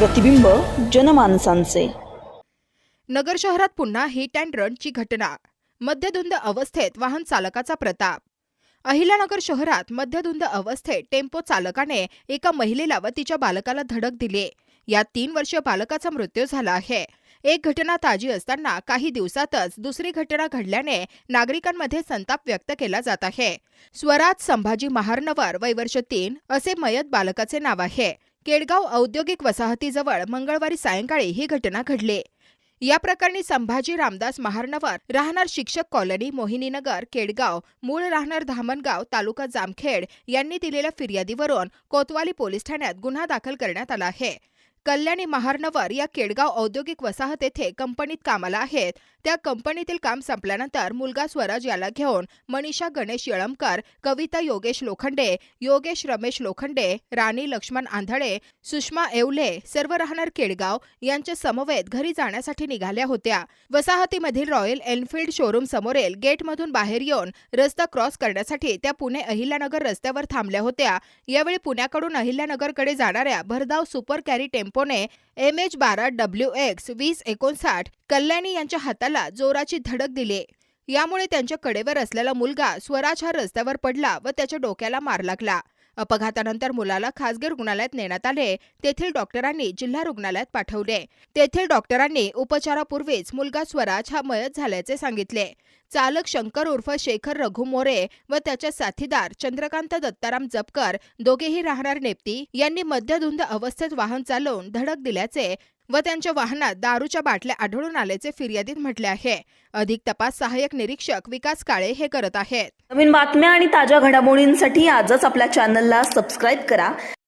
प्रतिबिंब जनमानसांचे. नगर शहरात पुन्हा हिट अँड रनची घटना. मध्यधुंद अवस्थेत वाहन चालकाचा प्रताप. अहिल्यानगर शहरात मध्यधुंद अवस्थेत टेम्पो चालकाने एका महिलेला व तिच्या बालकाला धडक दिली. यात तीन वर्षीय बालकाचा मृत्यू झाला आहे. एक घटना ताजी असताना काही दिवसातच दुसरी घटना घडल्याने नागरिकांमध्ये संताप व्यक्त केला जात आहे. स्वराज संभाजी महारनवर वय वर्ष तीन असे मयत बालकाचे नाव आहे. केडगाव औद्योगिक वसाहतीजवळ मंगळवारी सायंकाळी ही घटना घडली. या प्रकरणी संभाजी रामदास महारनवर राहणार शिक्षक कॉलनी मोहिनीनगर केडगाव मूळ राहणार धामणगाव तालुका जामखेड यांनी दिलेल्या फिर्यादीवरून कोतवाली पोलीस ठाण्यात गुन्हा दाखल करण्यात आला आहे. कल्याणी महारनवर या केडगाव औद्योगिक वसाहत येथे कंपनीत कामाला आहेत. त्या कंपनीतील काम संपल्यानंतर मुलगा स्वराज याला घेऊन मनीषा गणेश यळमकर कविता योगेश लोखंडे योगेश रमेश लोखंडे राणी लक्ष्मण आंधळे सुषमा येवले सर्व राहणार केडगाव यांच्या समवेत घरी जाण्यासाठी निघाल्या होत्या. वसाहतीमधील रॉयल एनफिल्ड शोरूम समोरील गेटमधून बाहेर येऊन रस्ता क्रॉस करण्यासाठी त्या पुणे अहिल्यानगर रस्त्यावर थांबल्या होत्या. यावेळी पुण्याकडून अहिल्यानगरकडे जाणाऱ्या भरधाव सुपर कॅरी टेम्पोने एम एच बारा डब्ल्यू एक्स वीस एकोणसाठ कल्याणी यांच्या हाताला जोराची धडक दिली. यामुळे त्यांच्या कडेवर असलेला मुलगा स्वराज हा रस्त्यावर पडला व त्याच्या डोक्याला मार लागला. अपघातानंतर मुलाला खासगी रुग्णालयात नेण्यात आले. तेथील डॉक्टरांनी जिल्हा रुग्णालयात पाठवले. तेथील डॉक्टरांनी उपचारापूर्वीच मुलगा स्वराज हा मयत झाल्याचे सांगितले. चालक शंकर उर्फ शेखर रघु मोरे व त्याच्या साथीदार चंद्रकांत दत्ताराम जपकर दोघेही राहणार नेप्ती यांनी मद्यधुंद अवस्थेत वाहन चालवून धडक दिल्याचे व त्यांच्या वाहनात दारूच्या बाटल्या आढळून आल्याचे फिर्यादीत म्हटले आहे. अधिक तपास सहाय्यक निरीक्षक विकास काळे हे करत आहेत. नवीन बातम्या आणि ताज्या घडामोडींसाठी आजच आपल्या चॅनलला सबस्क्राईब करा.